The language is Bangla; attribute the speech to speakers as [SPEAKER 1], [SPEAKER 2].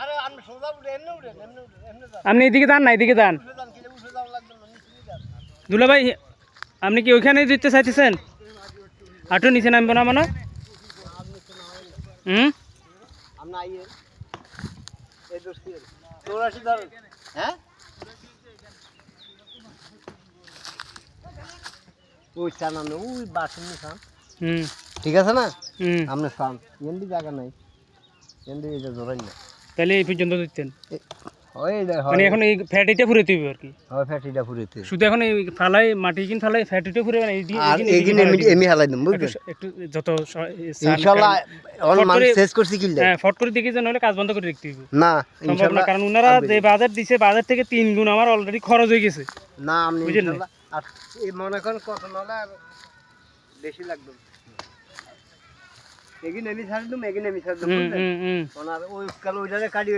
[SPEAKER 1] আরে আপনি সোজা উঠে এমনি উঠেন এমনি উঠেন এমনি যান
[SPEAKER 2] আপনি এদিকে যান না এদিকে যান
[SPEAKER 1] উঠে যান কিনে উঠে যাওয়া লাগবে না নিচে নিয়ে যান
[SPEAKER 2] দুলা ভাই আপনি কি ওইখানে দিতে চাইতেছেন আটু নিচে নামবো না মানে হুম
[SPEAKER 1] আপনি আইয়ে এই দোষী চৌরাশি ধরেন হ্যাঁ ওই চানানো ওই বাসন খান
[SPEAKER 2] হুম
[SPEAKER 1] ঠিক আছে না
[SPEAKER 2] হুম
[SPEAKER 1] আপনি খান এমনি জায়গা নাই এমনি এটা জোরাই না।
[SPEAKER 2] তাহলে এই পর্যন্ত দিতেন? মানে এখন এই ফ্যাট এটা ফুরে তুইব আর কি?
[SPEAKER 1] হয় ফ্যাটিটা ফুরিতে
[SPEAKER 2] শুধু এখন এই ফালাই মাটি কিন ফালাই ফ্যাট এটা ফুরে মানে এইদিকে-
[SPEAKER 1] আর
[SPEAKER 2] এইদিকে-
[SPEAKER 1] এমনি এমনি হালাই দিম বুঝলেন
[SPEAKER 2] একটু- যত
[SPEAKER 1] ইনশাআল্লাহ অন
[SPEAKER 2] করে-
[SPEAKER 1] শেষ করছি কি
[SPEAKER 2] হ্যাঁ ফট করে দেখি যে নইলে কাজ বন্ধ করে দেখতে হইব
[SPEAKER 1] না ইনশাআল্লাহ
[SPEAKER 2] কারণ ওনারা যে বাজার দিছে বাজার থেকে তিন গুণ আমার অলরেডি খরচ হয়ে গেছে।
[SPEAKER 1] না
[SPEAKER 2] বুঝলেন?
[SPEAKER 1] ইনশাআল্লাহ আর এই মনে করেন কত নলে বেশি লাগবে। এগিনে নেমি ছাড় দিম এগিনে এমনি ছাড় দিম ওই কাল ওইটারে কাটি